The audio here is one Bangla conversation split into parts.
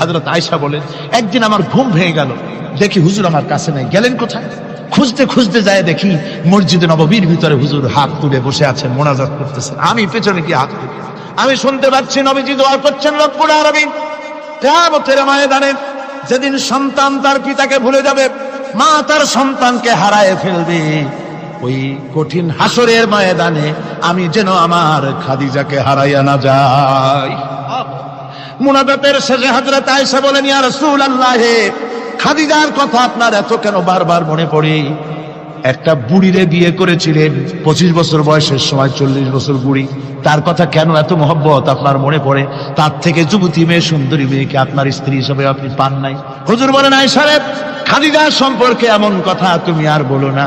হাজরত আয়সা বলেন, একদিন আমার ঘুম ভেঙে গেল। দেখি হুজুর আমার কাছে নাই। গেলেন কোথায়? খুঁজতে খুঁজতে যায় দেখি মসজিদে নববীর ভিতরে হুজুর হাত তুলে বসে আছেন মোনাজাত করতেছেন। আমি পেছনে কি হাত আমি শুনতে পাচ্ছি নবীজি দোয়া করছেন, রব্বুল আরবিন কেয়ামতের ময়দানে যেদিন সন্তান তার পিতাকে ভুলে যাবে, মা তার সন্তানকে হারায় ফেলবে। ওই কঠিন হাসরের ময়দানে আমি যেন আমার খাদিজাকে হারাইয়া না যাই। মুনাজাতের শেষে হাজরত আয়েশা বলেন, ইয়া রাসূলুল্লাহ, খাদিজার কথা আপনার এত কেন বারবার মনে পড়ে? একটা বুড়িরে বিয়ে করেছিলেন, পঁচিশ বছর বয়সের সময়, চল্লিশ বছর বুড়ি। তার কথা কেন এত মহব্বত আপনার মনে পড়ে? তার থেকে যুবতী মেয়ে, সুন্দরী মেয়েকে আপনার স্ত্রী হিসেবে আপনি পান নাই। হুজুর বলেন আয়সারে খাদিজার সম্পর্কে এমন কথা তুমি আর বলো না।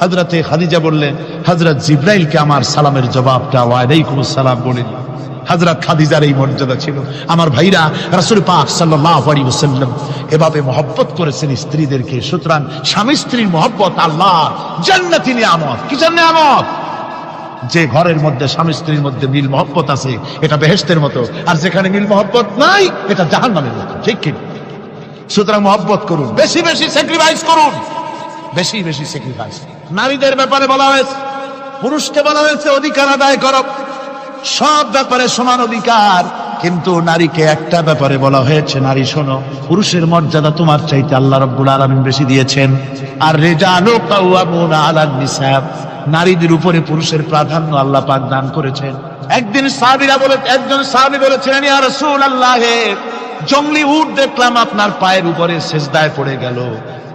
হজরতে খাদিজা বললেন হজরত জিব্রাইলকে আমার সালামের জবাবটা ওয়ালাইকুম সালাম বলে হজরত খাদিজার এই মর্যাদা ছিল। আমার ভাইরা রাসুল পাক সাল্লাল্লাহু আলাইহি ওয়াসাল্লাম এভাবে মহব্বত করেছেন স্ত্রীদেরকে। সুতরাং স্বামী স্ত্রীর মহব্বত আল্লাহ জান্নাতি নিয়ামত। কি নিয়ামত? যে ঘরের মধ্যে স্বামী স্ত্রীর মধ্যে মিল মহব্বত আছে, এটা বেহেস্তের মতো। আর যেখানে মিল মহব্বত নাই, এটা জাহান্নামের মতো। ঠিক কি? সুতরাং মহব্বত করুন। বেশি বেশি স্যাক্রিফাইস করুন। বেশি বেশি স্যাক্রিফাইস নারীদের ব্যাপারে বলা হয়েছে, পুরুষকে বলা হয়েছে, অধিকার আদায় করো। সব ব্যাপারে সমান অধিকার, কিন্তু নারীকে একটা ব্যাপারে বলা হয়েছে, নারী শোনো, পুরুষের মর্যাদা তোমার চাইতে আল্লাহ রব্বুল আলামিন বেশি দিয়েছেন। আর আলান নিসাব নারীদের উপরে পুরুষের প্রাধান্য আল্লাহ পাক দান করেছেন। একদিন সাহাবীরা বলে, একজন সাহাবী বলেছিলেন, ইয়া রাসূলুল্লাহ, জঙ্গলি উট দেখলাম আপনার পায়ের উপরে সেজদায় পড়ে গেল।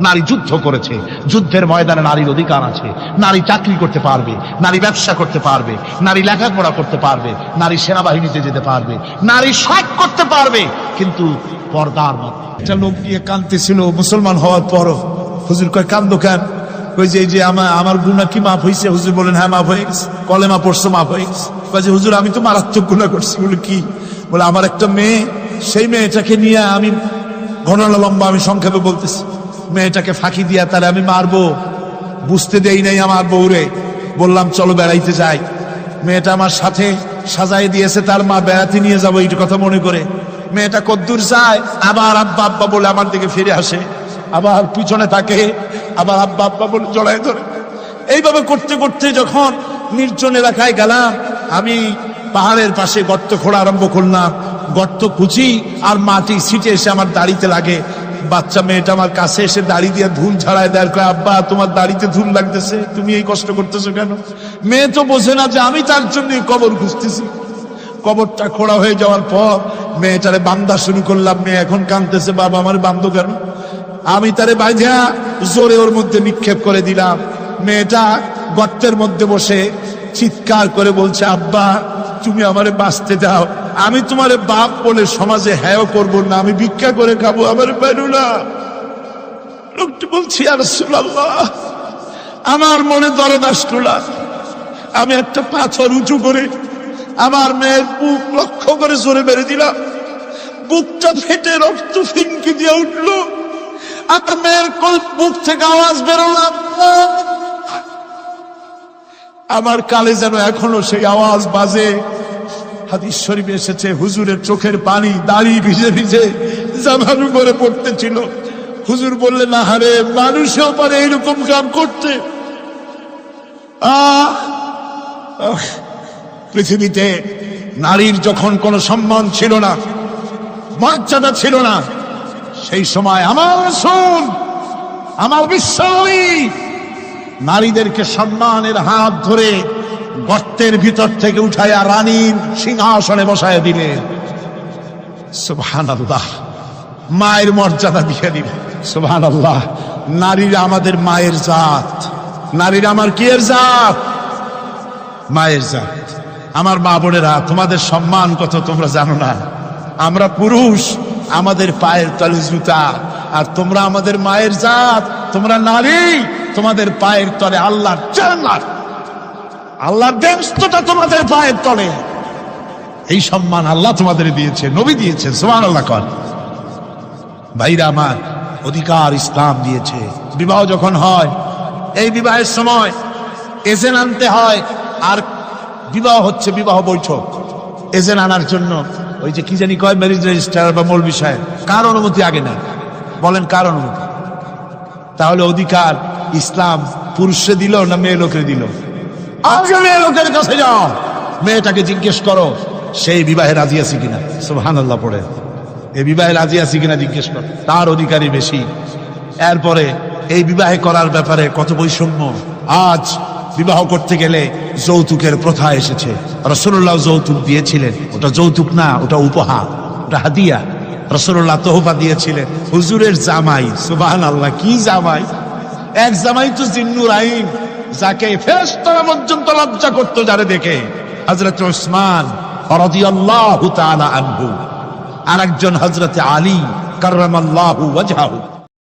নারী যুদ্ধ করেছে। যুদ্ধের ময়দানে নারীর অধিকার আছে। নারী চাকরি করতে পারবে, নারী ব্যবসা করতে পারবে, নারী লেখাপড়া করতে পারবে, নারী সেনাবাহিনীতে যেতে পারবে, নারী সব করতে পারবে, কিন্তু পর্দার একটা লোক গিয়ে কাঁদতেছিল, মুসলমান হওয়ার পরও। হুজুর কয়, কান্দো কেন? কই যে যে আমার আমার গুণা কি মাফ হয়েছে হুজুর বলেন হ্যাঁ মাফ হয়ে গেছে। কলেমা পড়ছো, মাফ হয়ে গেছে। কয় যে, হুজুর, আমি তো মারাত্মক গুণা করছি। বলে, কি? বলে, আমার একটা মেয়ে, সেই মেয়েটাকে নিয়ে আমি ঘটনা লম্বা আমি সংক্ষেপে বলতেছি। মেয়েটাকে ফাঁকি দিয়া তাহলে আমি মারবো? বুঝতে দেই নাই আমার বউরে। বললাম, চলো বেড়াইতে যাই। মেয়েটা আমার সাথে সাজাই দিয়েছে, তার মা বেড়াতে নিয়ে যাব, এইটা কথা মনে করে। মেয়েটা কদ্দূর যায়, আবার আব্বা আব্বা বলে আমার দিকে ফিরে আসে। আবার পিছনে থাকে, আবার আব্বা আব্বা বলে জড়ায় ধরে। এইভাবে করতে করতে যখন নির্জন এলাকায় গেলাম, আমি পাহাড়ের পাশে গর্ত খোঁড়া আরম্ভ করলাম। গর্ত কুচি আর মাটি ছিটে এসে আমার দাড়িতে লাগে। বাচ্চা মেয়েটা আমার কাছে এসে দাড়ি দিয়ে ধুল ছাড়ায় দেয় কয়, আব্বা, তোমার দাড়িতে ধুল লাগতেছে, তুমি এই কষ্ট করতেছো কেন? মেয়ে তো বোঝে না যে আমি তার জন্য কবর খুঁজতেছি। কবরটা খোড়া হয়ে যাওয়ার পর মেয়েটারে বান্দা শুরু করলাম। মেয়ে এখন কাঁদতেছে, বাবা, আমার বান্ধ কেন? আমি তারে বাঁধা জোরে ওর মধ্যে নিক্ষেপ করে দিলাম। মেয়েটা গর্তের মধ্যে বসে চিৎকার করে বলছে, আব্বা, তুমি আমারে বাঁচতে দাও। আমি তোমারে বাপ বলে সমাজে হ্যাঁ করব না, আমি ভিক্ষা করে খাব আমার বেরো না লোকটি বলছি আর আমার মনে দরদ আসলো আমি একটা পাথর উঁচু করে আমার মেয়ের বুক লক্ষ্য করে জোরে মেরে দিলাম। বুকটা ফেটে রক্ত ফিনকি দিয়ে উঠল। আমার মেয়ের বুক থেকে আওয়াজ বেরোলাম আমার কালে যেন এখনও সেই আওয়াজ বাজে। হাদিস শরীফে এসেছে, হুজুরের চোখের পানি দাড়ি ভিজে ভিজে জামার উপরে পড়তেছিল। হুজুর বললেন না হারে, মানুষেও পারে এরকম কাম করতে। পৃথিবীতে নারীর যখন কোনো সম্মান ছিল না, মর্যাদা ছিল না, সেই সময় আমার রসুল, আমার বিশ্বাসী, নারীদেরকে সম্মানের হাত ধরে গর্তের ভিতর থেকে উঠাইয়া রানীর সিংহাসনে বসায় সুবহান আল্লাহ মায়ের মর্যাদা দিয়ে দিলেন সুবহান আল্লাহ নারীরা আমাদের মায়ের জাত। নারীরা আমার কি এর জাত? মায়ের জাত। আমার মা বোনেরা, তোমাদের সম্মান কত তোমরা জানো না। আমরা পুরুষ, আমাদের পায়ের তলে জুতা। আর তোমরা আমাদের মায়ের জাত। তোমরা নারী, তোমাদের পায়ের তলে আল্লাহ জান্নাত। আল্লাহর ব্যস্তটা তোমাদের পায়ের তলে। এই সম্মান আল্লাহ তোমাদের দিয়েছে, নবী দিয়েছে সোমান আল্লাহ কর। ভাইরা আমার, অধিকার ইসলাম দিয়েছে। বিবাহ যখন হয়, এই বিবাহের সময় এজেন আনতে হয়, আর বিবাহ হচ্ছে বিবাহ বৈঠক। এজেন আনার জন্য ওই যে কি জানি কয় ম্যারেজ রেজিস্ট্রার বা মূল বিষয় কার অনুমতি আগে না বলেন কার অনুমতি? তাহলে অধিকার ইসলাম পুরুষে দিল না মেয়ে লোকে দিল? লোকের কাছে যাও। মেয়েটাকে জিজ্ঞেস করো, সেই বিবাহে রাজি আছে কিনা? আল্লাহ পড়ে। এই বিবাহে রাজি আছে কিনা জিজ্ঞেস করো। তার অধিকারই বেশি। এরপরে এই বিবাহে করার ব্যাপারে কত বৈষম্য। আজ বিবাহ করতে গেলে যৌতুকের প্রথা এসেছে। রসুল্লাহ যৌতুক দিয়েছিলেন। ওটা যৌতুক না, ওটা উপহার, ওটা হাদিয়া। রসুল্লাহ তোহফা দিয়েছিলেন। হুজুরের জামাই সুবাহান আল্লাহ কি জামাই? এক জামাই তো জিন্নুর আইন। যাকে ফেরেশতারা পর্যন্ত লজ্জা করতো যারে দেখে হজরত ওসমান রাদিয়াল্লাহু তাআলা আনহু, আরেকজন হযরত আলী কাররামাল্লাহু ওয়াজহাহু।